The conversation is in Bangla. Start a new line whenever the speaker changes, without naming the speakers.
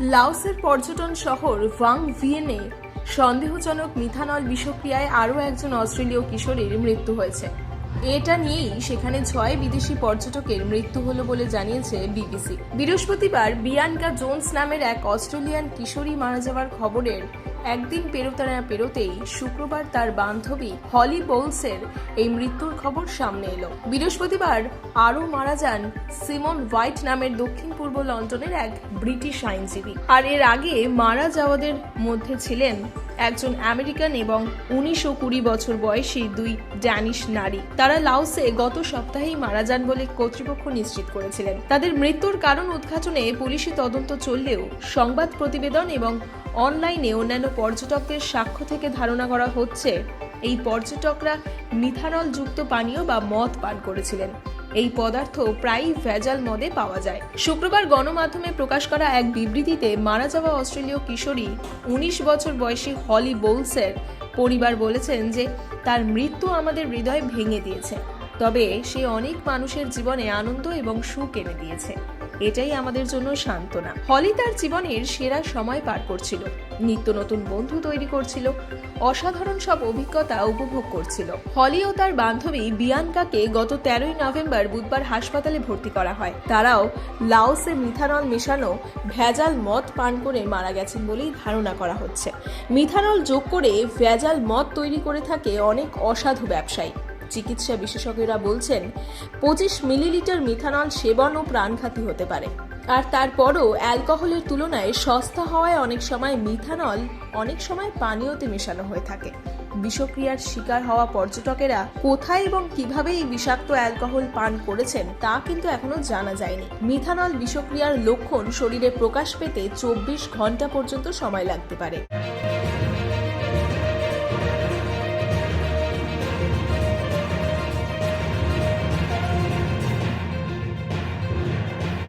লাওসের পর্যটন শহর ওয়াং ভিয়েনে সন্দেহজনক মিথানল বিষক্রিয়ায় আরও একজন অস্ট্রেলীয় কিশোরের মৃত্যু হয়েছে। এটা নিয়েই সেখানে ছয় বিদেশি পর্যটকের মৃত্যু হলো বলে জানিয়েছে বিবিসি। বৃহস্পতিবার বিয়ানকা জোন্স নামের এক অস্ট্রেলিয়ান কিশোরী মারা যাওয়ার খবরের একদিন পেরোতে না পেরোতেই শুক্রবার তার বান্ধবী হলি বোলসের এই মৃত্যুর খবর সামনে এলো। বৃহস্পতিবার আরও মারা যান সিমন হোয়াইট নামের দক্ষিণ পূর্ব লন্ডনের এক ব্রিটিশ আইনজীবী। আর এর আগে মারা যাওয়াদের মধ্যে ছিলেন একজন আমেরিকান এবং উনিশ ও কুড়ি বছর বয়সী দুই ড্যানিশ নারী। তারা লাওসে গত সপ্তাহেই মারা যান বলে কর্তৃপক্ষ নিশ্চিত করেছিলেন। তাদের মৃত্যুর কারণ উদ্ঘাটনে পুলিশি তদন্ত চললেও সংবাদ প্রতিবেদন এবং অনলাইনে অন্যান্য পর্যটকদের সাক্ষ্য থেকে ধারণা করা হচ্ছে, এই পর্যটকরা মিথানল যুক্ত পানীয় বা মদ পান করেছিলেন। এই পদার্থ প্রায়ই ভেজাল মদে পাওয়া যায়। শুক্রবার গণমাধ্যমে প্রকাশ করা এক বিবৃতিতে মারা যাওয়া অস্ট্রেলীয় কিশোরী উনিশ বছর বয়সী হলি বোলসের পরিবার বলেছেন যে, তার মৃত্যু আমাদের হৃদয় ভেঙে দিয়েছে। তবে সে অনেক মানুষের জীবনে আনন্দ এবং সুখ এনে দিয়েছে। এটাই আমাদের জন্য সান্ত্বনা। হলি তার জীবনের সেরা সময় পার করছিল। নিত্য নতুন বন্ধু তৈরি করছিল। অসাধারণ সব অভিজ্ঞতা উপভোগ করছিল। হলি ও তার বান্ধবী বিয়ানকাকে গত তেরোই নভেম্বর বুধবার হাসপাতালে ভর্তি করা হয়। তারাও লাওসে মিথানল মেশানো ভেজাল মদ পান করে মারা গেছেন বলেই ধারণা করা হচ্ছে। মিথানল যোগ করে ভেজাল মদ তৈরি করে থাকে অনেক অসাধু ব্যবসায়ী। চিকিৎসা বিশেষজ্ঞরা বলছেন, পঁচিশ মিলিলিটার মিথানল সেবন ও প্রাণঘাতী হতে পারে। আর তারপরও অ্যালকোহলের তুলনায় সস্তা হওয়ায় অনেক সময় মিথানল অনেক সময় পানীয়তে মেশানো হয়ে থাকে। বিষক্রিয়ার শিকার হওয়া পর্যটকেরা কোথায় এবং কীভাবে এই বিষাক্ত অ্যালকোহল পান করেছেন তা কিন্তু এখনও জানা যায়নি। মিথানল বিষক্রিয়ার লক্ষণ শরীরে প্রকাশ পেতে চব্বিশ ঘণ্টা পর্যন্ত সময় লাগতে পারে।